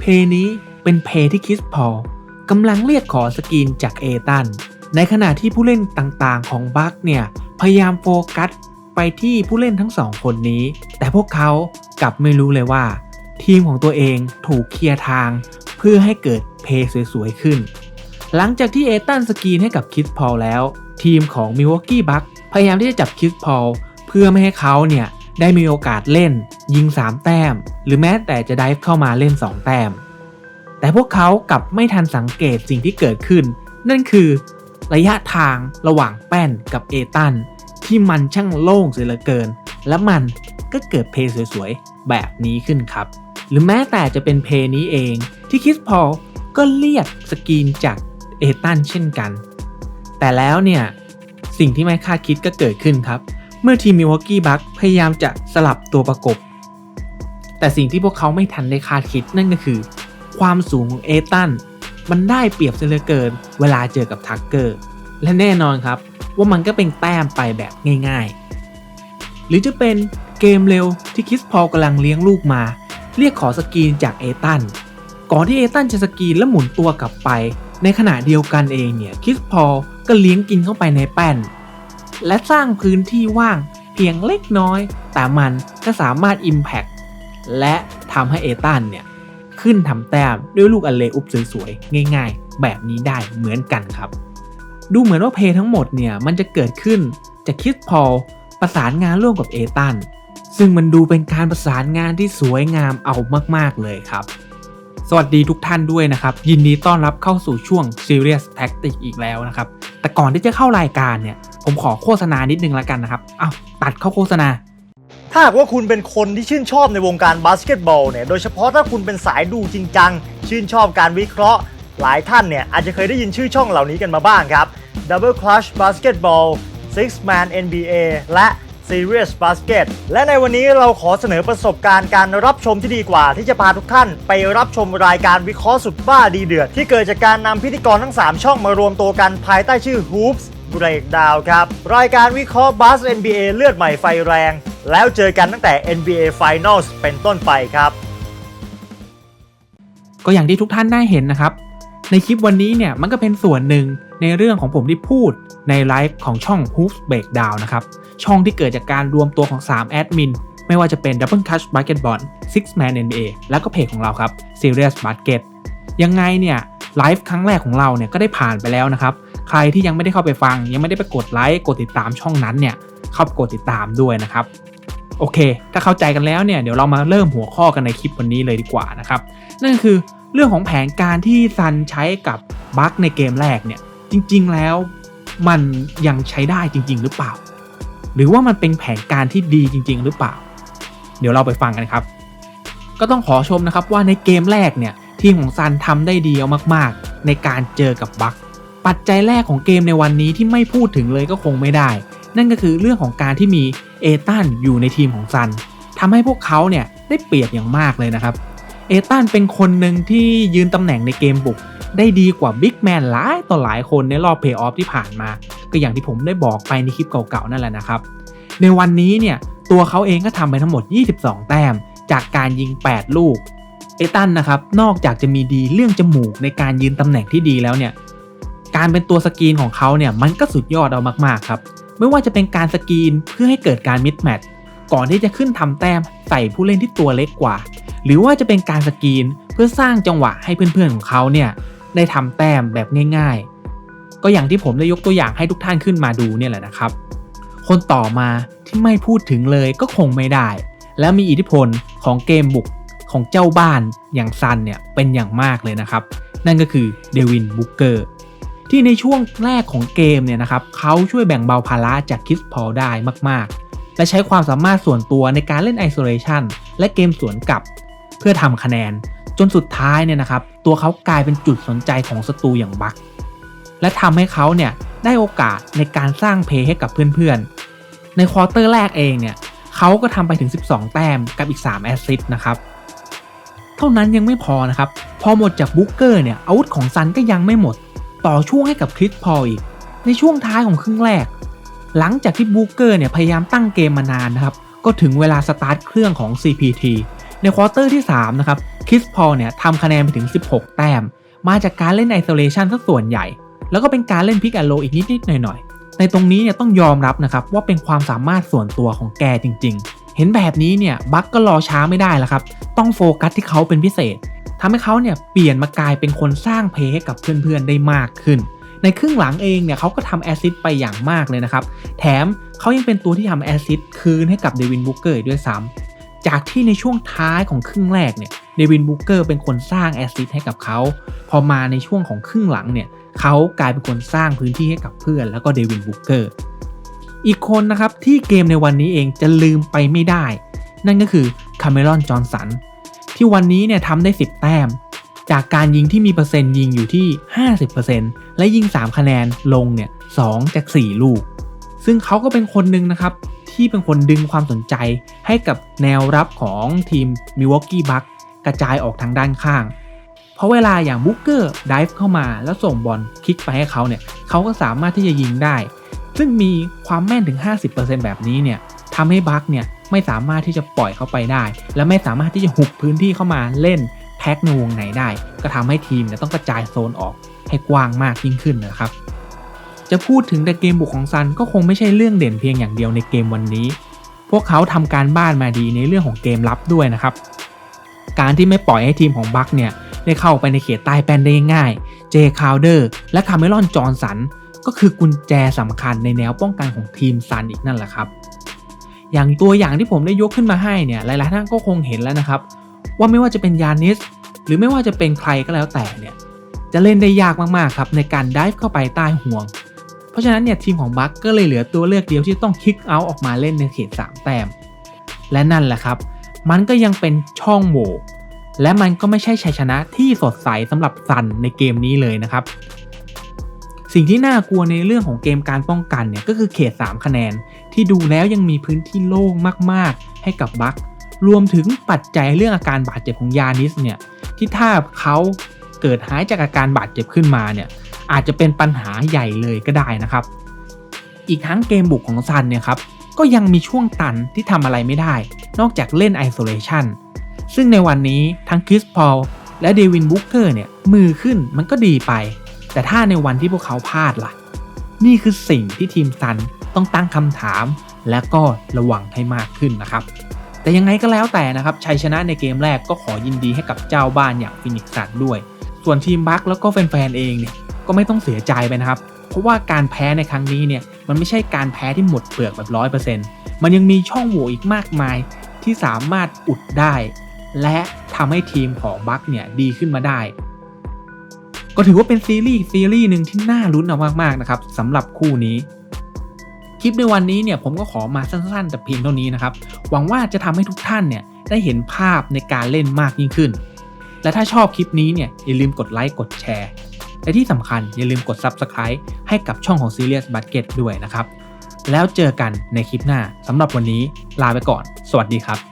เพลย์นี้เป็นเพลย์ที่คิสพอลกำลังเรียกขอสกรีนจากเอตัน ในขณะที่ผู้เล่นต่างๆ ของบัคเนี่ยพยายามโฟกัสไปที่ผู้เล่นทั้งสองคนนี้ แต่พวกเขากลับไม่รู้เลยว่า ทีมของตัวเองถูกเคลียร์ทาง เพื่อให้เกิดเพลย์สวยๆขึ้น หลังจากที่เอตันสกรีนให้กับคิสพอลแล้ว ทีมของมิวอกกี้บัคพยายามที่จะจับคิสพอลเพื่อไม่ให้เขาเนี่ย ได้มีโอกาสเล่น ยิง 3 แต้ม หรือแม้แต่จะได้เข้ามาเล่น 2 แต้ม แต่พวกเขากลับไม่ทันสังเกตสิ่งที่เกิดขึ้น นั่นคือ ระยะทางระหว่างแป้นกับเอตันที่มันช่างโล่งเสียเหลือเกิน และมันก็เกิดเพย์สวยๆ แบบนี้ขึ้นครับ หรือแม้แต่จะเป็นเพย์นี้เองที่คิสพอลก็เรียกสกรีนจากเอตันเช่นกัน แต่แล้วเนี่ยสิ่งที่ไม่คาดคิดก็เกิดขึ้นครับ เมื่อทีมมิวอกกี้บัคพยายามจะสลับตัวประกบ แต่สิ่งที่พวกเขาไม่ทันได้คาดคิดนั่นก็คือ ความสูงของเอตันมันได้เปรียบเสียเหลือเกินเวลาเจอกับทักเกอร์ และแน่นอนครับว่ามันก็เป็นแต้มไปแบบง่าย ๆ หรือจะเป็นเกมเร็วที่คิสพอลกำลังเลี้ยงลูกมา เรียกขอสกรีนจากเอตันก่อนที่เอตันจะสกรีนและหมุนตัวกลับไป ในขณะเดียวกันเองเนี่ยคิสพอลก็เลี้ยงกินเข้าไปในแป้น และสร้างพื้นที่ว่างเพียงเล็กน้อย แต่มันก็สามารถ Impact และทำให้เอตันเนี่ย ขึ้นทำแต้มด้วยลูกอเลอุปสวยๆ ง่ายๆ แบบนี้ได้เหมือนกันครับ ดูเหมือนว่าเพย์ทั้งหมดเนี่ย มันจะเกิดขึ้นจากคริสพอลประสานงานร่วมกับเอตันซึ่งมันดูเป็นการประสานงานที่สวยงามเอามากๆเลยครับ สวัสดีทุกท่านด้วยนะครับ ยินดีต้อนรับเข้าสู่ช่วง Serious Tactic อีกแล้วนะครับ แต่ก่อนที่จะเข้ารายการเนี่ย ผมขอโฆษณานิดนึงแล้วกันนะครับอ้าวตัดเข้าโฆษณา ถ้าหากว่าคุณเป็นคนที่ชื่นชอบในวงการบาสเกตบอลเนี่ย โดยเฉพาะถ้าคุณเป็นสายดูจริงจัง ชื่นชอบการวิเคราะห์ หลายท่านเนี่ย อาจจะเคยได้ยินชื่อช่องเหล่านี้กันมาบ้างครับ Double Clutch Basketball Six Man NBA และ Serious Basket และในวันนี้เราขอเสนอประสบการณ์การรับชมที่ดีกว่า ที่จะพาทุกท่านไปรับชมรายการวิเคราะห์สุดบ้าดีเดือด ที่เกิดจากการนำพิธีกรทั้ง 3 ช่องมารวมตัวกันภายใต้ชื่อ Hoops Breakdown ครับ รายการวิเคราะห์บาส NBA เลือดใหม่ไฟแรง แล้วเจอกันตั้งแต่ NBA Finals เป็นต้นไปครับ ก็อย่างที่ทุกท่านได้เห็นนะครับ ในคลิปวันนี้เนี่ยมันก็เป็นส่วนหนึ่งในเรื่องของผมที่พูดในไลฟ์ของช่อง Hoops Breakdown นะครับ ช่องที่เกิดจากการรวมตัวของ 3 แอดมิน ไม่ว่าจะเป็น Double Touch Basketball Six Man NBA แล้วก็เพจของเราครับ Serious Basket ยังไงเนี่ยไลฟ์ครั้งแรกของเราเนี่ยก็ได้ผ่านไปแล้วนะครับ ใครที่ยังไม่ได้เข้าไปฟัง ยังไม่ได้ไปกดไลค์กดติดตามช่องนั้นเนี่ยเข้าไปกดติดตามด้วยนะครับโอเค ถ้าเข้าใจกันแล้วเนี่ยเดี๋ยวเรามาเริ่มหัวข้อกันในคลิปวันนี้เลยดีกว่านะครับ นั่นคือ เรื่องของแผนการที่ซันใช้กับบัคในเกมแรกเนี่ย จริง ๆ แล้วมันยังใช้ได้จริง ๆ หรือเปล่า หรือว่ามันเป็นแผนการที่ดีจริง ๆ หรือเปล่า เดี๋ยวเราไปฟังกันครับ ก็ต้องขอชมนะครับว่าในเกมแรกเนี่ยทีมของซันทำได้ดีเอามากๆ ในการเจอกับบัคปัจจัยแรกของเกมในวันนี้ที่ไม่พูดถึงเลยก็คงไม่ได้ นั่นก็คือเรื่องของการที่มีเอตันอยู่ในทีมของซันทำให้พวกเขาเนี่ยได้เปรียบอย่างมากเลยนะครับ เอตันเป็นคนหนึ่งที่ยืนตำแหน่งในเกมบุก ได้ดีกว่าบิ๊กแมนหลายต่อหลายคนในรอบเพย์ออฟที่ผ่านมา ก็อย่างที่ผมได้บอกไปในคลิปเก่าๆนั่นแหละนะครับ ในวันนี้เนี่ยตัวเขาเองก็ทำไปทั้งหมด 22 แต้ม จากการยิง 8 ลูก เอตันนะครับนอกจากจะมีดีเรื่องจมูกในการยืนตำแหน่งที่ดีแล้วเนี่ยการเป็นตัวสกรีนของเขาเนี่ยมันก็สุดยอดเอามากๆครับไม่ว่าจะเป็นการสกรีนเพื่อให้เกิดการมิดแมทก่อนที่จะขึ้นทำแต้มใส่ผู้เล่นที่ตัวเล็กกว่า หรือว่าจะเป็นการสกรีนเพื่อสร้างจังหวะให้เพื่อนๆของเขาเนี่ยได้ทำแต้มแบบง่าย ๆ ก็อย่างที่ผมได้ยกตัวอย่างให้ทุกท่านขึ้นมาดูเนี่ยแหละนะครับ คนต่อมาที่ไม่พูดถึงเลยก็คงไม่ได้ และมีอิทธิพลของเกมบุกของเจ้าบ้านอย่างซันเนี่ยเป็นอย่างมากเลยนะครับ นั่นก็คือเดวินบุกเกอร์ที่ในช่วงแรกของเกมเนี่ยนะครับเขาช่วยแบ่งเบาภาระจากคิสพอลได้มากๆ และใช้ความสามารถส่วนตัวในการเล่นไอโซเลชันและเกมสวนกลับ เพื่อทำคะแนน จนสุดท้ายเนี่ยนะครับ ตัวเขากลายเป็นจุดสนใจของศัตรูอย่างบักและทำให้เขาเนี่ยได้โอกาสในการสร้างเพย์ให้กับเพื่อนๆ ในควอเตอร์แรกเองเนี่ยเขาก็ทำไปถึง 12 แต้มกับอีก 3 แอสซิสต์นะครับ เท่านั้นยังไม่พอนะครับ พอหมดจากบุ๊กเกอร์เนี่ยอาวุธของซันก็ยังไม่หมด ต่อช่วงให้กับคริสพออีก ในช่วงท้ายของครึ่งแรก หลังจากที่บุ๊กเกอร์เนี่ยพยายามตั้งเกมมานานนะครับ ก็ถึงเวลาสตาร์ทเครื่องของ CPT ในควอเตอร์ที่3นะครับคริสพอลเนี่ยทำคะแนนไปถึง 16 แต้ม มาจากการเล่นไอโซเลชันซะส่วนใหญ่ แล้วก็เป็นการเล่นพิกแอนโลอีกนิดๆหน่อยๆ ในตรงนี้เนี่ยต้องยอมรับนะครับว่าเป็นความสามารถส่วนตัวของแกจริง ๆ เห็นแบบนี้เนี่ยบัคก็รอช้าไม่ได้แล้วครับ ต้องโฟกัสที่เขาเป็นพิเศษทำให้เขาเนี่ยเปลี่ยนมากลายเป็นคนสร้างเพลย์ให้กับเพื่อนๆได้มากขึ้น ในครึ่งหลังเองเนี่ยเขาก็ทำแอซิสต์ไปอย่างมากเลยนะครับ แถมเขายังเป็นตัวที่ทำแอซิสต์คืนให้กับเดวินบุกเกอร์ด้วยซ้ำ จากที่ในช่วงท้ายของครึ่งแรกเนี่ยเดวินบุกเกอร์เป็นคนสร้างแอสซิสต์ให้กับเขา พอมาในช่วงของครึ่งหลังเนี่ยเขากลายเป็นคนสร้างพื้นที่ให้กับเพื่อน แล้วก็เดวินบุกเกอร์ อีกคนนะครับที่เกมในวันนี้เองจะลืมไปไม่ได้ นั่นก็คือคาเมรอนจอห์นสันที่วันนี้เนี่ยทำได้ 10 แต้ม จากการยิงที่มีเปอร์เซ็นต์ยิงอยู่ที่ 50%และยิง 3 คะแนนลงเนี่ย2จาก 4 ลูก ซึ่งเขาก็เป็นคนหนึ่งนะครับ ที่เป็นคนดึงความสนใจให้กับแนวรับของทีมมิวอกกี้บัคกระจายออกทางด้านข้าง เพราะเวลาอย่างบุ๊กเกอร์ดิฟเข้ามาแล้วส่งบอลคลิกไปให้เขาเนี่ยเขาก็สามารถที่จะยิงได้ ซึ่งมีความแม่นถึง 50%แบบนี้เนี่ยทำให้บัคเนี่ยไม่สามารถที่จะปล่อยเข้าไปได้ และไม่สามารถที่จะหุบพื้นที่เข้ามาเล่นแพ็กในวงไหนได้ ก็ทำให้ทีมเนี่ยต้องกระจายโซนออกให้กว้างมากยิ่งขึ้นนะครับ จะพูดถึงแต่เกมบุกของซันก็คงไม่ใช่เรื่องเด่นเพียงอย่างเดียวในเกมวันนี้ พวกเขาทำการบ้านมาดีในเรื่องของเกมรับด้วยนะครับ การที่ไม่ปล่อยให้ทีมของบัคเนี่ยได้เข้าไปในเขตใต้แป้นได้ง่าย เจคาวเดอร์และคาเมรอนจอห์นสันก็คือกุญแจสำคัญในแนวป้องกันของทีมซันอีกนั่นแหละครับ อย่างตัวอย่างที่ผมได้ยกขึ้นมาให้เนี่ยหลายๆท่านก็คงเห็นแล้วนะครับ ว่าไม่ว่าจะเป็นยานิสหรือไม่ว่าจะเป็นใครก็แล้วแต่เนี่ยจะเล่นได้ยากมากๆครับในการดิฟเข้าไปใต้ห่วง เพราะฉะนั้นเนี่ยทีมของบัคก็เลยเหลือตัวเลือกเดียวที่ต้องคิกเอาท์ออกมาเล่นในเขต 3 แต้ม และนั่นแหละครับ มันก็ยังเป็นช่องโหว่และมันก็ไม่ใช่ชัยชนะที่สดใสสำหรับซันในเกมนี้เลยนะครับ สิ่งที่น่ากลัวในเรื่องของเกมการป้องกันเนี่ยก็คือเขต 3 คะแนน ที่ดูแล้วยังมีพื้นที่โล่งมากๆ ให้กับบัครวมถึงปัจจัยเรื่องอาการบาดเจ็บของยานิสเนี่ยที่ถ้าเขาเกิดหายจากอาการบาดเจ็บขึ้นมาเนี่ย อาจจะเป็นปัญหาใหญ่เลยก็ได้นะครับ อีกทั้งเกมบุกของซันเนี่ยครับก็ยังมีช่วงตันที่ทำอะไรไม่ได้ นอกจากเล่นไอโซเลชันซึ่งในวันนี้ทั้งคริสพอลและเดวินบุ๊กเกอร์เนี่ยมือขึ้นมันก็ดีไป แต่ถ้าในวันที่พวกเขาพลาดล่ะ นี่คือสิ่งที่ทีมซันต้องตั้งคำถาม และก็ระวังให้มากขึ้นนะครับ แต่ยังไงก็แล้วแต่นะครับชัยชนะในเกมแรกก็ขอยินดีให้กับเจ้าบ้านอย่างฟินิกซ์ซันด้วย ส่วนทีมบัคแล้วก็แฟนๆเองเนี่ย ก็ไม่ต้องเสียใจไปนะครับ เพราะว่าการแพ้ในครั้งนี้เนี่ยมันไม่ใช่การแพ้ที่หมดเปลือกแบบร้อยเปอร์เซ็นต์มันยังมีช่องโหว่อีกมากมายที่สามารถอุดได้ และทำให้ทีมของบัคเนี่ยดีขึ้นมาได้ ก็ถือว่าเป็นซีรีส์ซีรีส์หนึ่งที่น่าลุ้นเอามากๆนะครับสำหรับคู่นี้คลิปในวันนี้เนี่ยผมก็ขอมาสั้นๆ แต่เพียงเท่านี้นะครับ หวังว่าจะทำให้ทุกท่านเนี่ยได้เห็นภาพในการเล่นมากยิ่งขึ้น และถ้าชอบคลิปนี้เนี่ยอย่าลืมกดไลค์กดแชร์ และที่สำคัญอย่าลืมกด Subscribe ให้กับช่องของ Serious Basket ด้วยนะครับ แล้วเจอกันในคลิปหน้าสำหรับวันนี้ลาไปก่อน สวัสดีครับ